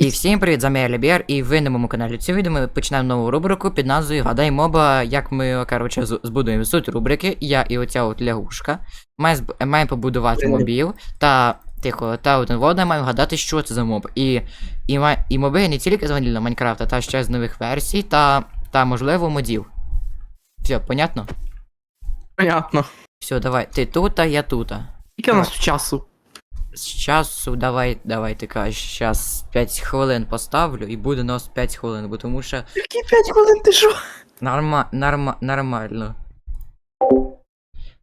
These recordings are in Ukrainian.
І всім привіт, з вами я Лібєр, і ви на моєму каналі цього відео ми починаємо нову рубрику під назвою Гадай моба, як ми, коротше, збудуємо суть рубрики, я і оця от лягушка. Має, зб- має побудувати мобів, та тихо, та один вода має вгадати, що це за моб. І, і, і моби не тільки з ванільного Майнкрафта, та ще з нових версій, та, та можливо модів. Все, понятно? Понятно. Все, давай, ти тут, а я тут. Скільки у нас часу? З часу давай, давай ти кажеш, зараз 5 хвилин поставлю і буде у нас 5 хвилин, бо тому що Які 5 хвилин ти що? норма, норма, нормально.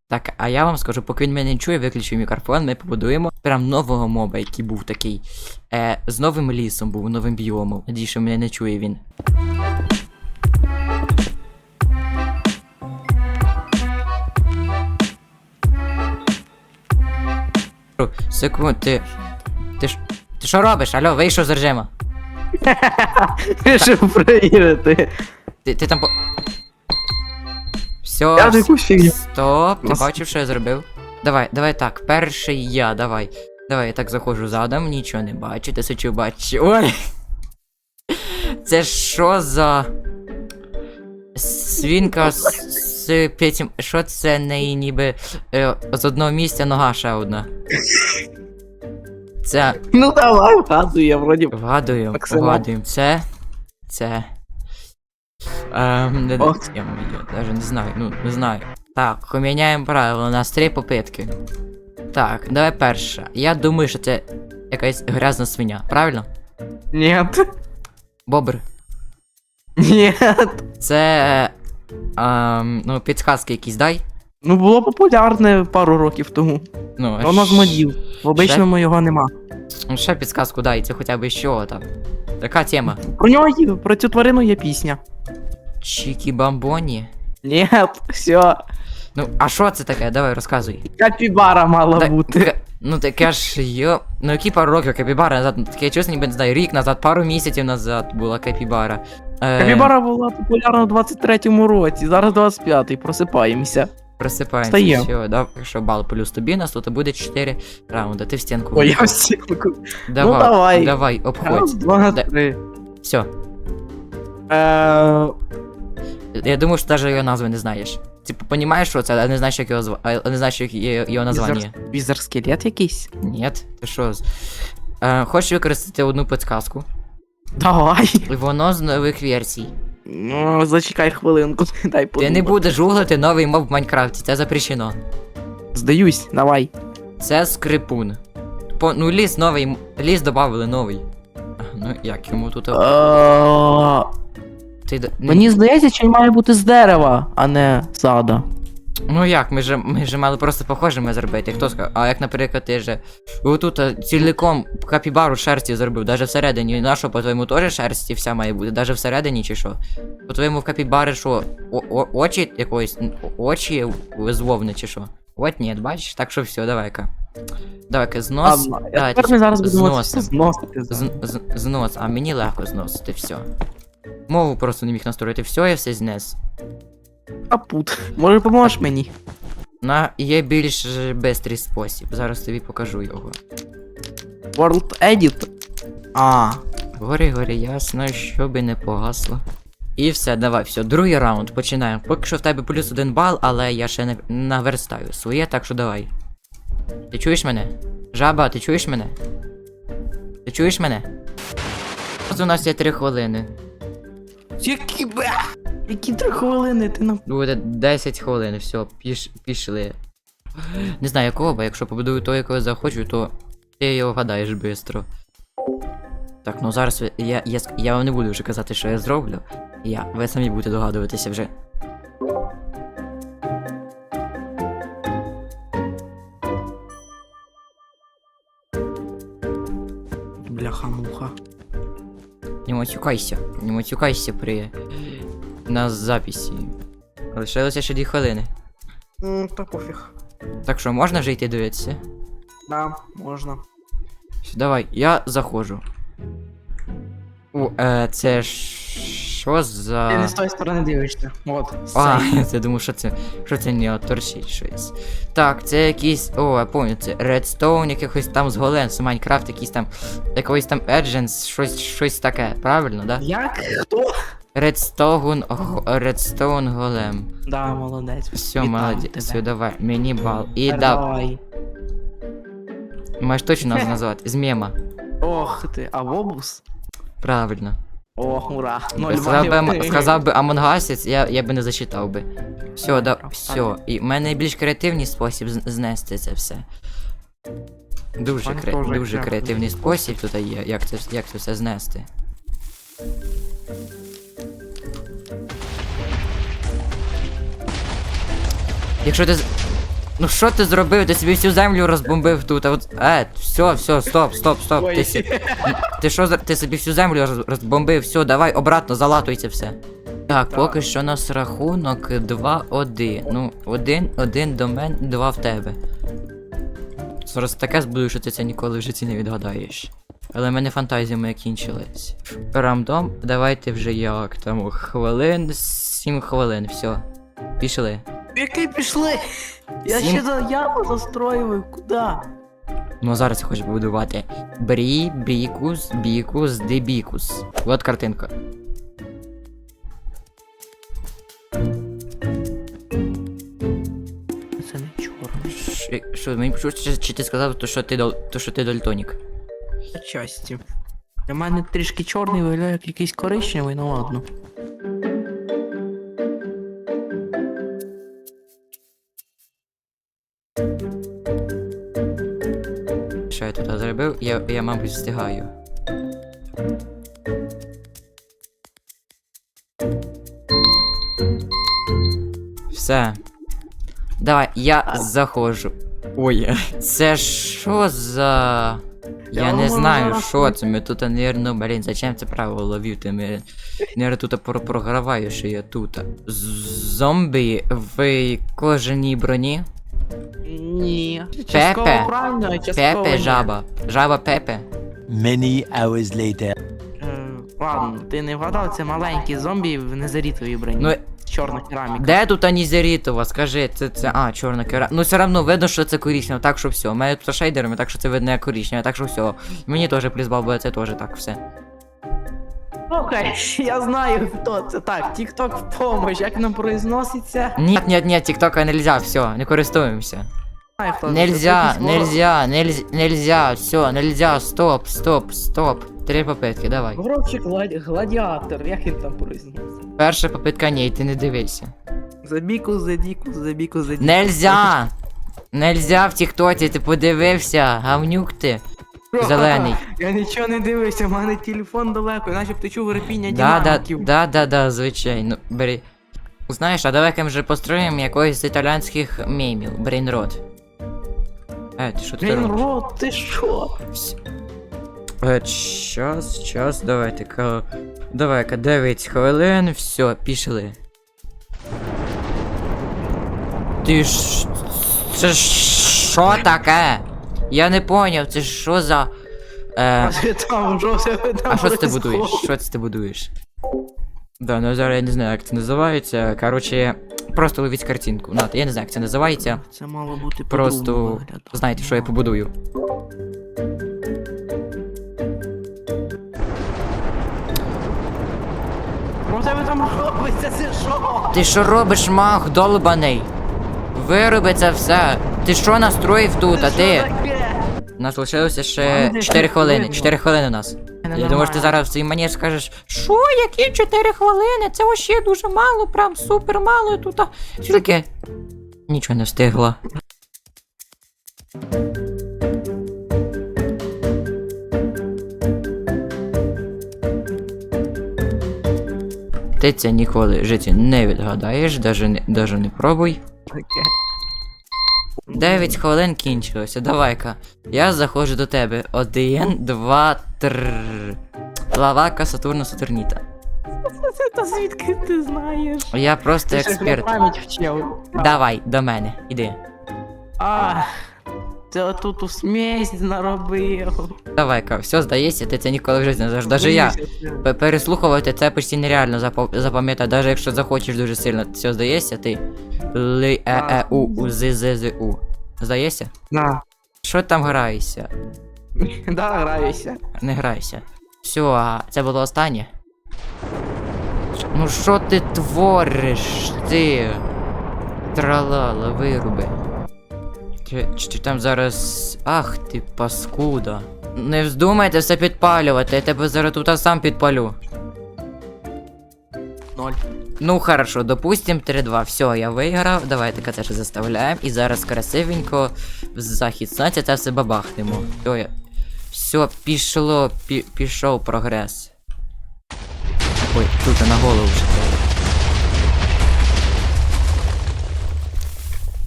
Так, а я вам скажу, поки він мене не чує, виключу мікрофон, ми побудуємо прям нового моба, який був такий. Е, з новим лісом був, новим біомом. Надію, що мене не чує він. Секунд, ти. Ти ж. Ти що робиш? Алло, вийшов з режиму. Щоб перевірити. Ти, ти там по. Все. Я вже якусь фігню. Стоп, ти Нас- бачив, що я зробив? Давай, давай так, перший я, давай. Давай, я так заходжу задом, нічого не бачу, ти сичу бачу. Ой! Це що за. Свінка з, з п'ятім. Що це неї ніби е, з одного місця нога ще одна. Це. Ну давай, вгадуй, я вроді. Вгадуємо, Максимал. вгадуємо. Це. Це. Ем, не, От. я, даже не знаю, ну, не знаю. Так, поміняємо правила, у нас три попитки. Так, давай перша. Я думаю, що це якась грязна свиня, правильно? Нет. Бобр. Нет. Це. Ем, ну, підсказки якісь дай. Ну було популярне пару років тому. Ну, Воно з модів. В обичному його нема. Ну, ще підсказку дай, це хоча б що там. Така тема. Про нього є, про цю тварину є пісня. Чікі бамбоні. Нет, все. Ну, а що це таке? Давай розказуй. Капібара мала Так, бути. к- Ну таке ж йо. Ну які пару років капібара назад, ну, таке чесно, ніби не знаю, рік назад, пару місяців назад була капібара. Е, Капібара була популярна у 23-му році, зараз 25-й, просипаємося. Просипаємося. Встаємо. Все, да, якщо бал плюс тобі нас, то буде 4 раунди. Ти в стінку. Ой, я виходь. всі. Давай, давай. Давай, Раз, два, Да. три. Все. Е, Я думаю, що навіть його назви не знаєш. Типу, понімаєш, що це, але не знаєш, як його зва... а не знаєш, як його названня. візер- Візер скелет якийсь? Ні, ти що? Е, хочеш використати одну підсказку? Давай. Воно з нових версій. Ну, зачекай хвилинку, дай Ти подумати. не будеш гуглити новий моб в Майнкрафті, це запрещено. Здаюсь, давай. Це скрипун. По, ну ліс новий, ліс добавили новий. Ну як йому тут. Ти, Мені здається, що він має бути з дерева, а не сада. Ну як, ми ж, ми ж мали просто похожими зробити. Хто сказав? А як, наприклад, ти же отут а, ціліком капібару шерсті зробив, даже всередині. Нащо, по-твоєму, теж шерсті вся має бути, даже всередині чи що? По-твоєму в капібари що? О- о- очі якоїсь. Очі з вовни чи що? От ні, бачиш, так що все, давай-ка. Давай-ка, знос. А тепер ми зараз будемо зносити. З, з, знос, а мені легко зносити все. Мову просто не міг настроїти, все, я все знес. Капут. Може, поможеш мені? На є більш бистрий спосіб. Зараз тобі покажу його. World Edit. А, Горі, горі, ясно, щоби не погасло. І все, давай, все, другий раунд, починаємо. Поки що в тебе плюс один бал, але я ще не наверстаю своє, так що давай. Ти чуєш мене? Жаба, ти чуєш мене? Ти чуєш мене? У нас є три хвилини. які бе? Які три хвилини ти нам. Буде 10 хвилин, все, піш, пішли. Не знаю якого, бо якщо побудую того, якого захочу, то ти його вгадаєш швидко. Так, ну зараз я, я, я вам не буду вже казати, що я зроблю. Я, ви самі будете догадуватися вже. Бляха-муха. Не матюкайся, не матюкайся при на записі. Лишилося ще 2 хвилини. М, Та пофіг. Так що можна вже йти дивитися? Да, можна. Давай, я заходжу. О, е, це ж що Ти за. не з тої сторони дивишся. От. А, я думаю, що це. Що це не торчить щось. Так, це якийсь. О, я пам'ятаю, це Redstone якихось там з голем, Майнкрафт, якийсь там. Якийсь там Agents, щось, щось таке, правильно, да? Як? Хто? Го- Redstone голем. Да, молодець. Все, Вітаю молодець, тебе. все, давай, мені бал. І да, Давай. маєш точно нас назвати. З мема. Ох ти, а вобус? Правильно. Ох, ура. Ноль Сказав би, балів. Ам- сказав би Амонгасець, я, я би не зачитав би. Все, да, все. І в мене найбільш креативний спосіб з- знести це все. Дуже, Мене кре... теж дуже креативний креативний спосіб тут є, як це, як це все знести. Якщо ти. з- Ну що ти зробив? Ти собі всю землю розбомбив тут, а от. Е, все, все, стоп, стоп, стоп. Ой. Ти, сі- ти що за. Ти собі всю землю розбомбив, все, давай обратно, залатуй це все. Так, поки що у нас рахунок 2-1. Ну, один, один до мене, два в тебе. Зараз таке збудую, що ти це ніколи в житті не відгадаєш. Але в мене фантазія моя кінчилась. Рамдом, давайте вже як там хвилин, 7 хвилин, все. Пішли. Які пішли? Я Сім. ще за яму застроював, куди? Ну а зараз я хочу побудувати. Брі, бікус, бікус, дебікус. От картинка. Це не чорний. Ш- Що, мені почув, чи, чи ти сказав, то, що ти дол, то, що ти дальтонік? Часті. Для мене трішки чорний виглядає як якийсь коричневий, ну ладно. Що я тут зробив? Я, я мабуть, встигаю. Все. Давай, я заходжу. Ой, це що за. Я, Я не знаю, що це. Ми тут, наверно, блін, зачем це правило ввів? Ми, наверно, тут програваю, що я тут. Зомбі в кожаній броні. Ні. Пепе. Правильно, а частково Пепе, ні. жаба. Жаба Пепе. Many hours later. Е, ладно, ти не вгадав, це маленькі зомбі в незарітовій броні. Ну, Чорна кераміка. де тут Анізерітова? Скажи, це це. А, чорна кера. Ну все одно видно, що це коричнево, так що все. У мене тут шейдерами, так що це видно як коричневе, так що все. Мені теж плюс бал, бо це теж так все. Слухай, я знаю, хто це. Так, TikTok в помощь, як воно произноситься. Ні, ні, ні, тіктока нельзя, все, не користуємося. Знаю, хто це. Нельзя, Це нельзя, нельзя, нельзя, все, нельзя, стоп, стоп, стоп. Три попитки, давай. Горобчик гладі... гладіатор, як він там произноситься. Перша попитка ні, ти не дивися. Забіку, задіку, забіку, задіку. Нельзя! Нельзя в тіктоці, ти подивився, гавнюк ти. Зелений. Я нічого не дивився, в мене телефон далеко, начебто чув репіння Да, да, динаміків. да, да, да, звичайно. Бери. Знаєш, а давай ми вже построїмо якогось з італійських мемів. Брейнрот. Е, ти що ти Блін, робиш? рот, ти що? Е, час, час, давайте ка. Давай-ка 9 хвилин, все, пішли. Ти ж. Це ж що таке? Я не поняв, це що за. Е, А там, що це там а що це ти будуєш? Що це ти будуєш? Да, ну зараз я не знаю, як це називається. Короче, просто ловіть картинку. На, я не знаю, як це називається. Це мало бути Просто знаєте, що я побудую. В тебе там робиться, це що? Ти що робиш, мах, долбаний? Вироби це все. Ти що настроїв тут, а ти? Що таке? У нас лишилося ще Ладно, 4 хвилини. 4 хвилини у нас. Я думаю, що ти зараз в своїй манері скажеш, що, які 4 хвилини? Це вообще дуже мало, прям супер мало тут. а, Тільки. Нічого не встигла. Ти це ніколи в житті не відгадаєш, даже не, даже не пробуй. Таке. 9 хвилин кінчилося, давай-ка. Я заходжу до тебе. Один, два, три. Лавака Сатурна Сатурніта. Це та звідки ти знаєш? Я просто Ти ще експерт. пам'ять вчив. Давай, до мене, іди. А, ти отут у смесь наробив. Давай-ка, все здається, ти це ніколи в житті не зажиш. Даже я. Пе- Переслухувати це почти нереально запа- запам'ятати, навіть якщо захочеш дуже сильно. Все здається, ти. Ли е е у у з з з у. Здається? Да. Що там граєшся? Да, граюся. Не грайся. Все, а це було останнє. Ну що ти твориш, ти? Тралала, вируби. Чи, чи, чи там зараз. Ах ти паскуда. Не вздумайте все підпалювати, я тебе зараз тут сам підпалю. Ноль. Ну хорошо, допустим 3-2. Все, я виграв. Давайте теж заставляємо. І зараз красивенько в захід сонця це все бабахнемо. Все, я... все пішло, пі... пішов прогрес. Ой, тут на голову вже.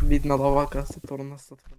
Бідна лава Сатурна Сатурна.